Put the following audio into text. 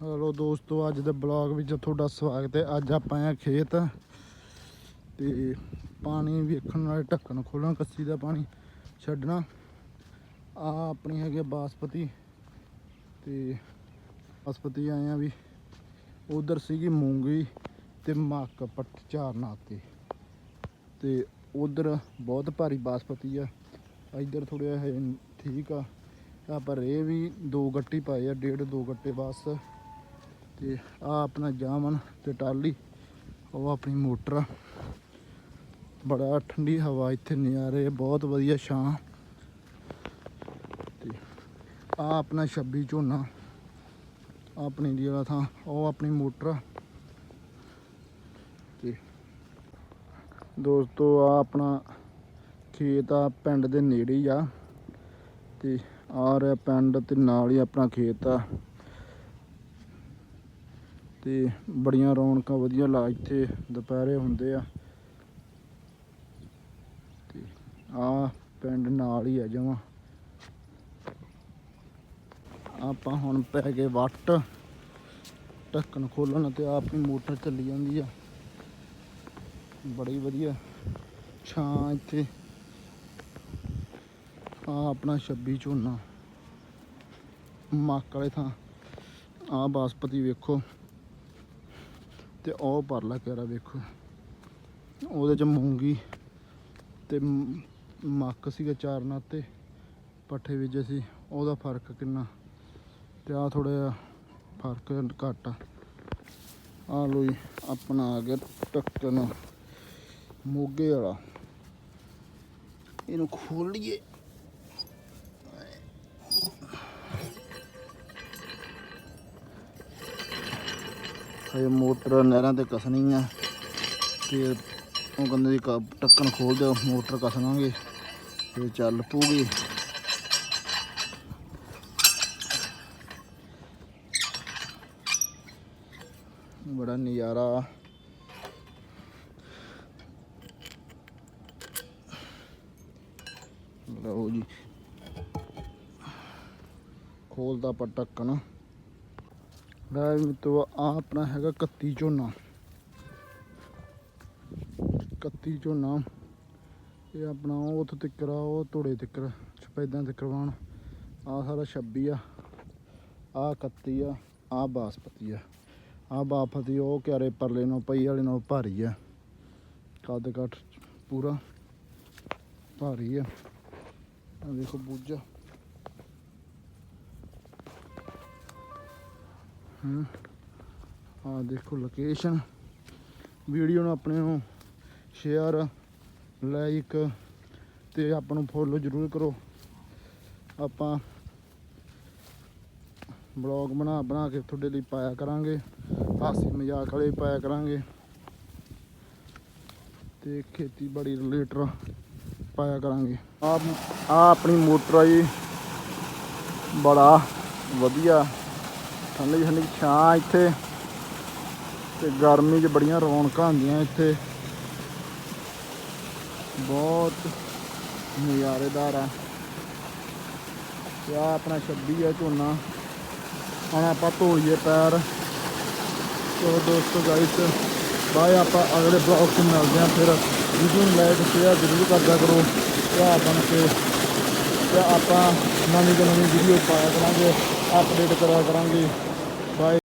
Hello ਦੋਸਤੋ, ਅੱਜ ਦੇ ਬਲੌਗ ਵਿੱਚ ਤੁਹਾਡਾ ਸਵਾਗਤ ਹੈ। ਅੱਜ ਆਪਾਂ ਆਏ ਹਾਂ ਖੇਤ ਤੇ ਪਾਣੀ ਵੇਖਣ ਨਾਲ ਢੱਕਣ ਖੋਲਣਾ ਕੱਸੀ ਦਾ ਪਾਣੀ ਛੱਡਣਾ। ਆ ਆਪਣੀ ਹੈਗੀ ਆ ਬਾਸਪਤੀ ਤੇ ਬਾਸਪਤੀ ਆਏ ਆ ਵੀ ਉਧਰ ਸੀਗੀ ਮੂੰਗੀ ਤੇ ਮੱਕ ਪੱਟ ਝਾਰਨਾ ਤੇ ਤੇ ਉਧਰ ਬਹੁਤ ਭਾਰੀ ਬਾਸਪਤੀ ਆ। ਇੱਧਰ ਥੋੜ੍ਹਾ ਹੈ ਠੀਕ ਆ। ਆਪਾਂ ਰੇ ਵੀ ਦੋ ਗੱਟੀ ਪਾਏ ਆ, ਡੇਢ ਦੋ ਗੱਟੇ ਬਸ। ਤੇ ਆ ਆਪਣਾ ਜਾਮਨ ਤੇ ਟਾਲੀ ਉਹ ਆਪਣੀ ਮੋਟਰ ਬੜਾ ਠੰਡੀ ਹਵਾ, ਇੱਥੇ ਨਜ਼ਾਰੇ, ਬਹੁਤ ਵਧੀਆ ਛਾਂ। ਤੇ ਆ ਆਪਣਾ 26 ਝੋਨਾ, ਆਪਣੀ ਦੀ ਵਾਲਾ ਥਾਂ, ਉਹ ਆਪਣੀ ਮੋਟਰ ਆ। ਤੇ ਦੋਸਤੋ, ਆ ਆਪਣਾ ਖੇਤ ਆ, ਪਿੰਡ ਦੇ ਨੇੜੇ ਹੀ ਆ। ਤੇ ਆ ਰਿਹਾ ਪਿੰਡ ਤੇ ਨਾਲ ਹੀ ਆਪਣਾ ਖੇਤ ਆ। ਤੇ ਬੜੀਆਂ ਰੌਣਕਾਂ ਵਧੀਆ ਲਾ ਇੱਥੇ ਦੁਪਹਿਰੇ ਹੁੰਦੇ ਆ। ਤੇ ਆ ਪਿੰਡ ਨਾਲ ਹੀ ਆ ਜਮਾ। ਆਪਾਂ ਹੁਣ ਪੈ ਗਏ ਵੱਟ। ਢੱਕਣ ਖੋਲਣ ਤੇ ਆਪ ਹੀ ਮੋਟਰ ਚੱਲੀ ਜਾਂਦੀ ਆ। ਬੜੀ ਵਧੀਆ ਛਾਂ ਇੱਥੇ। ਆ ਆਪਣਾ 26 ਝੋਨਾ। ਮੱਕ ਵਾਲੇ ਥਾਂ। ਆ ਬਾਸਪਤੀ ਵੇਖੋ। ਤੇ ਉਹ ਪਰਲਾ ਕਿਹੜਾ ਵੇਖੋ। ਉਹਦੇ ਚ ਮੂੰਗੀ ਤੇ ਮੱਕ ਸੀਗਾ ਚਾਰਨਾ ਤੇ ਪੱਠੇ ਵਿੱਚ ਸੀ, ਉਹਦਾ ਫ਼ਰਕ ਕਿੰਨਾ? ਤੇ ਆ ਥੋੜਾ ਜਿਹਾ ਫ਼ਰਕ ਘੱਟ ਆ। ਆ ਲੋ ਜੀ, ਆਪਣਾ ਆ ਗਿਆ ਟੱਕਣ ਮੋਗੇ ਵਾਲਾ। ਇਹਨੂੰ ਖੋਲ ਲਈਏ। ਹਜੇ ਮੋਟਰ ਨਹਿਰਾਂ ਤੇ ਕਸਣੀ ਆ। ਫਿਰ ਉਹ ਕਹਿੰਦੇ ਜੀ ਕ- ਢੱਕਣ ਖੋਲ ਦਿਓ, ਮੋਟਰ ਕਸਣਾਂਗੇ ਫਿਰ ਚੱਲ ਪੂਗੀ। ਬੜਾ ਨਜ਼ਾਰਾ ਲਓ ਜੀ। ਖੋਲਦਾ ਆਪਾਂ ਢੱਕਣ। ਲੈ ਵੀ ਮਿੱਤਰੋ ਆ ਆਪਣਾ ਹੈਗਾ 31 ਝੋਨਾ। 31 ਝੋਨਾ। ਇਹ ਆਪਣਾ ਉਹ ਉੱਥੇ ਤਿੱਕਰ ਆ, ਉਹ ਤੋੜੇ ਤਿੱਕਰ ਸਫੈਦਾਂ ਤਿੱਕਰਵਾਣ ਆ ਸਾਰਾ 26 ਆ ਆ 31 ਆ ਆ ਬਾਸਪਤੀ ਆ। ਆ ਬਾਸਪਤੀ ਉਹ ਕਿਆਰੇ ਪਰਲੇ ਨਾਲ, ਪਈ ਵਾਲੇ ਨਾਲ ਭਾਰੀ ਆ। ਕੱਦ ਕੱਟ ਪੂਰਾ ਭਾਰੀ ਆ। ਆ ਦੇਖੋ ਬੂਝਾ। ਹੂੰ ਆ ਦੇਖੋ ਲੋਕੇਸ਼ਨ ਵੀਡੀਓ ਨੂੰ ਆਪਣੇ ਨੂੰ ਸ਼ੇਅਰ ਲਾਈਕ ਤੇ ਆਪਾਂ ਨੂੰ ਫੋਲੋ ਜ਼ਰੂਰ ਕਰੋ। ਆਪਾਂ ਬਲੌਗ ਬਣਾ ਬਣਾ ਕੇ ਤੁਹਾਡੇ ਲਈ ਪਾਇਆ ਕਰਾਂਗੇ। ਹਾਸੀ ਮਜ਼ਾਕ ਵਾਲੇ ਪਾਇਆ ਕਰਾਂਗੇ। ਤੇ ਖੇਤੀਬਾੜੀ ਰਿਲੇਟਡ ਪਾਇਆ ਕਰਾਂਗੇ। ਆ ਆ ਆਪਣੀ ਮੋਟਰ ਆ ਜੀ। ਬੜਾ ਵਧੀਆ। ਠੰਡੀ ਠੰਡੀ ਛਾਂ ਇੱਥੇ। ਤੇ ਗਰਮੀ 'ਚ ਬੜੀਆਂ ਰੌਣਕਾਂ ਹੁੰਦੀਆਂ ਇੱਥੇ। ਬਹੁਤ ਨਜ਼ਾਰੇਦਾਰ ਆ। ਤੇ ਆ ਆਪਣਾ 26 ਆ ਝੋਨਾ। ਹੁਣ ਆਪਾਂ ਧੋਈਏ ਪੈਰ। ਸੋ ਦੋਸਤੋ ਗਾਇਸ ਬਾਏ, ਆਪਾਂ ਅਗਲੇ ਬਲੌਗ 'ਚ ਮਿਲਦੇ ਆ ਫਿਰ। ਵੀਡੀਓ ਨੂੰ ਲਾਈਕ ਸ਼ੇਅਰ ਜ਼ਰੂਰ ਕਰਦਾ ਕਰੋ। ਭਰਾ ਬਣ ਕੇ ਤੇ ਆਪਾਂ ਨਵੀਂ ਤੋਂ ਨਵੀਂ ਵੀਡੀਓ ਪਾਇਆ ਕਰਾਂਗੇ ਅਪਡੇਟ ਕਰਿਆ ਕਰਾਂਗੇ। ਬਾਏ